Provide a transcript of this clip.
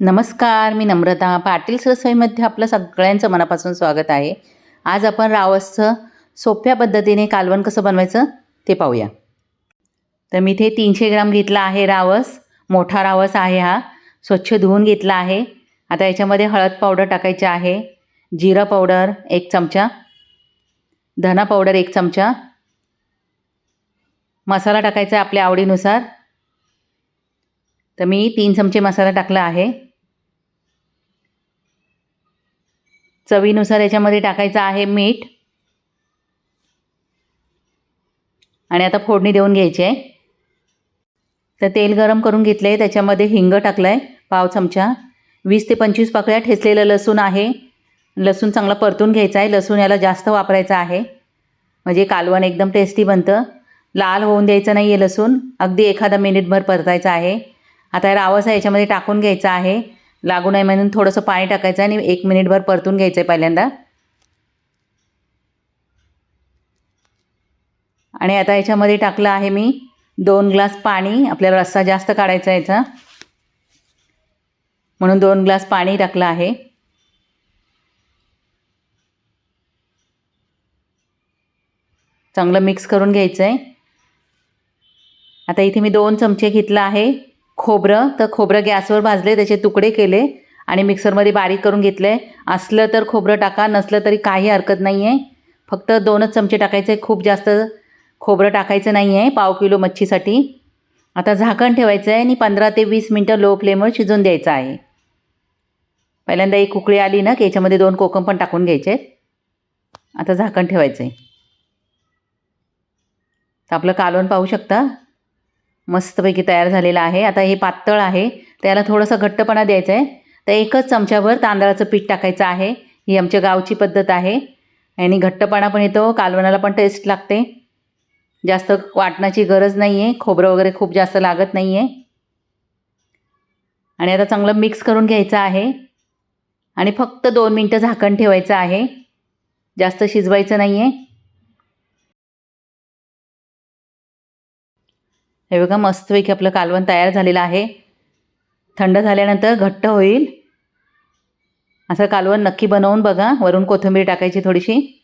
नमस्कार मी नम्रता. पाटील रसोईमध्ये आपलं सगळ्यांचं मनापासून स्वागत आहे. आज आपण रावसचं सोप्या पद्धतीने कालवण कसं बनवायचं ते पाहूया. तर मी इथे तीनशे ग्राम घेतला आहे रावस. मोठा रावस आहे हा. स्वच्छ धुवून घेतला आहे. आता याच्यामध्ये हळद पावडर टाकायची आहे. जिरं पावडर एक चमचा. धना पावडर एक चमचा. मसाला टाकायचा आहे आपल्या आवडीनुसार. तर मी तीन चमचे मसाला टाकला आहे. चवीनुसार याच्यामध्ये टाकायचं आहे मीठ. आणि आता फोडणी देऊन घ्यायची आहे. तर तेल गरम करून घेतलं आहे त्याच्यामध्ये हिंग टाकलं आहे पाव चमचा. वीस ते पंचवीस पाकळ्या ठेचलेलं लसूण आहे. लसूण चांगला परतून घ्यायचा आहे. लसूण याला जास्त वापरायचं आहे. म्हणजे कालवण एकदम टेस्टी बनतं. लाल होऊन द्यायचं नाही आहे लसूण. अगदी एखादा मिनिटभर परतायचं आहे. आता रावसा याच्यामध्ये टाकून घ्यायचा आहे. लागू नये म्हणून थोडंसं पाणी टाकायचं आणि एक मिनिटभर परतून घ्यायचं आहे पहिल्यांदा. आणि आता याच्यामध्ये टाकलं आहे मी दोन ग्लास पाणी. आपल्याला रस्सा जास्त काढायचा आहे याचा म्हणून दोन ग्लास पाणी टाकलं आहे. चांगलं मिक्स करून घ्यायचं आहे आता इथे मी दोन चमचे घेतलं आहे. खोबरं तर खोबरं गॅसवर भाजले त्याचे तुकडे केले आणि मिक्सरमध्ये बारीक करून घेतले. असलं तर खोबरं टाका नसलं तरी काही हरकत नाही आहे फक्त दोनच चमचे टाकायचे खूप जास्त खोबरं टाकायचं नाही आहे पाव किलो मच्छीसाठी. आता झाकण ठेवायचं आहे आणि पंधरा ते वीस मिनटं लो फ्लेमवर शिजवून द्यायचं आहे. पहिल्यांदा एक उकळी आली ना की याच्यामध्ये दोन कोकम पण टाकून घ्यायचे. आता झाकण ठेवायचं आहे तर आपलं कालवण पाहू शकता? मस्तपैकी तयार झालेलं आहे. आता हे पातळ आहे. त्याला थोडंसं घट्टपणा द्यायचा आहे तर एकच चमच्याभर तांदळाचं पीठ टाकायचं आहे. ही आमच्या गावची पद्धत आहे. आणि घट्टपणा पण येतो. कालवणाला पण टेस्ट लागते. जास्त वाटण्याची गरज नाही आहे खोबरं वगैरे खूप जास्त लागत नाही आहे आणि आता चांगलं मिक्स करून घ्यायचं आहे. आणि फक्त दोन मिनटं झाकण ठेवायचं आहे. जास्त शिजवायचं नाही आहे हे बघा मस्तपैकी आपलं कालवण तयार झालेलं आहे. थंड झाल्यानंतर घट्ट होईल. असं कालवण नक्की बनवून बघा. वरून कोथिंबीर टाकायची थोडीशी.